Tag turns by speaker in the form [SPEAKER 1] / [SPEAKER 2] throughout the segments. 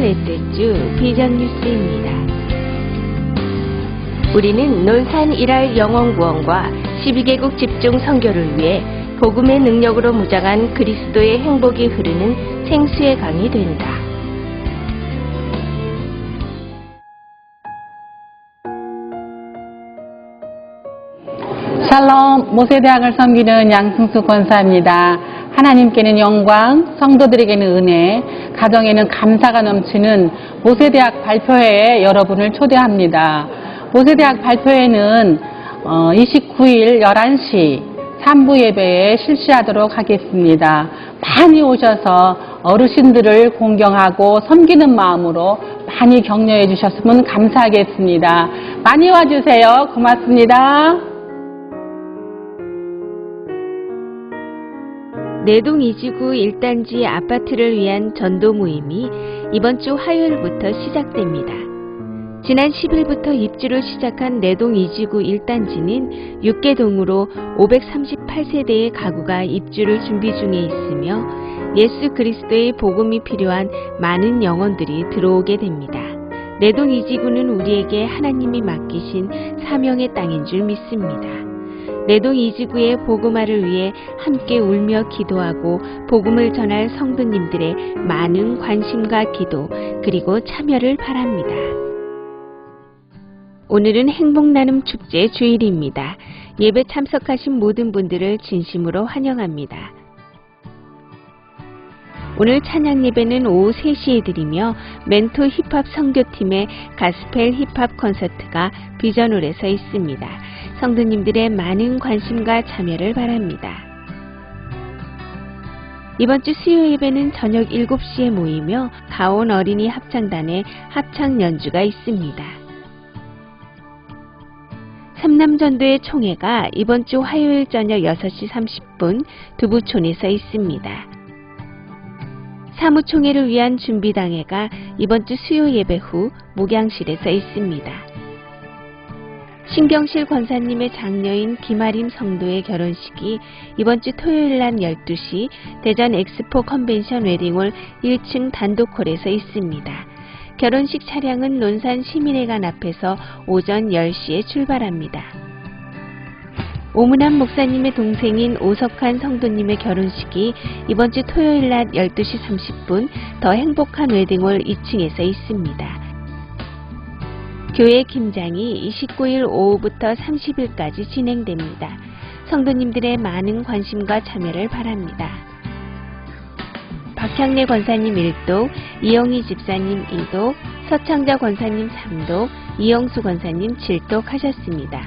[SPEAKER 1] 넷째 주 비전 뉴스입니다. 우리는 논산 일할 영원구원과 12개국 집중 선교를 위해 복음의 능력으로 무장한 그리스도의 행복이 흐르는 생수의 강이 된다.
[SPEAKER 2] 샬롬 모세대학을 섬기는 양승수 권사입니다. 하나님께는 영광, 성도들에게는 은혜, 가정에는 감사가 넘치는 모세대학 발표회에 여러분을 초대합니다. 모세대학 발표회는 29일 11시 3부 예배에 실시하도록 하겠습니다. 많이 오셔서 어르신들을 공경하고 섬기는 마음으로 많이 격려해 주셨으면 감사하겠습니다. 많이 와주세요. 고맙습니다.
[SPEAKER 1] 내동 이지구 1단지 아파트를 위한 전도 모임이 이번 주 화요일부터 시작됩니다. 지난 10일부터 입주를 시작한 내동 이지구 1단지는 6개 동으로 538세대의 가구가 입주를 준비 중에 있으며 예수 그리스도의 복음이 필요한 많은 영혼들이 들어오게 됩니다. 내동 이지구는 우리에게 하나님이 맡기신 사명의 땅인 줄 믿습니다. 내동 이지구의 복음화를 위해 함께 울며 기도하고 복음을 전할 성도님들의 많은 관심과 기도 그리고 참여를 바랍니다. 오늘은 행복나눔 축제 주일입니다. 예배 참석하신 모든 분들을 진심으로 환영합니다. 오늘 찬양 예배는 오후 3시에 드리며 멘토 힙합 성교팀의 가스펠 힙합 콘서트가 비전홀에서 있습니다. 성도님들의 많은 관심과 참여를 바랍니다. 이번 주 수요 예배는 저녁 7시에 모이며 가온 어린이 합창단의 합창 연주가 있습니다. 삼남전도의 총회가 이번 주 화요일 저녁 6시 30분 두부촌에서 있습니다. 사무총회를 위한 준비당회가 이번 주 수요 예배 후 목양실에서 있습니다. 신경실 권사님의 장녀인 김아림 성도의 결혼식이 이번 주 토요일 날 12시 대전 엑스포 컨벤션 웨딩홀 1층 단독홀에서 있습니다. 결혼식 차량은 논산 시민회관 앞에서 오전 10시에 출발합니다. 오문환 목사님의 동생인 오석환 성도님의 결혼식이 이번 주 토요일 낮 12시 30분 더 행복한 웨딩홀 2층에서 있습니다. 교회 김장이 29일 오후부터 30일까지 진행됩니다. 성도님들의 많은 관심과 참여를 바랍니다. 박향래 권사님 1독, 이영희 집사님 2독, 서창자 권사님 3독, 이영수 권사님 7독 하셨습니다.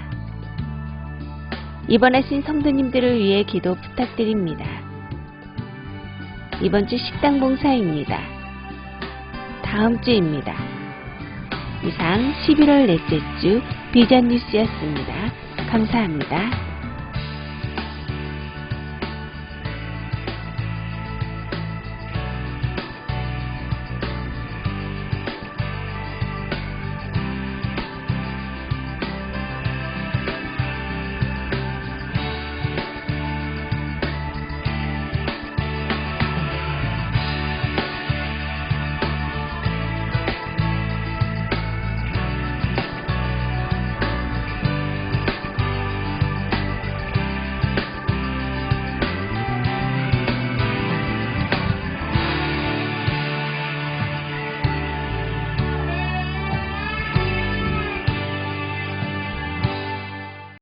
[SPEAKER 1] 입원하신 성도님들을 위해 기도 부탁드립니다. 이번 주 식당 봉사입니다. 다음 주입니다. 이상 11월 넷째 주 비전 뉴스였습니다. 감사합니다.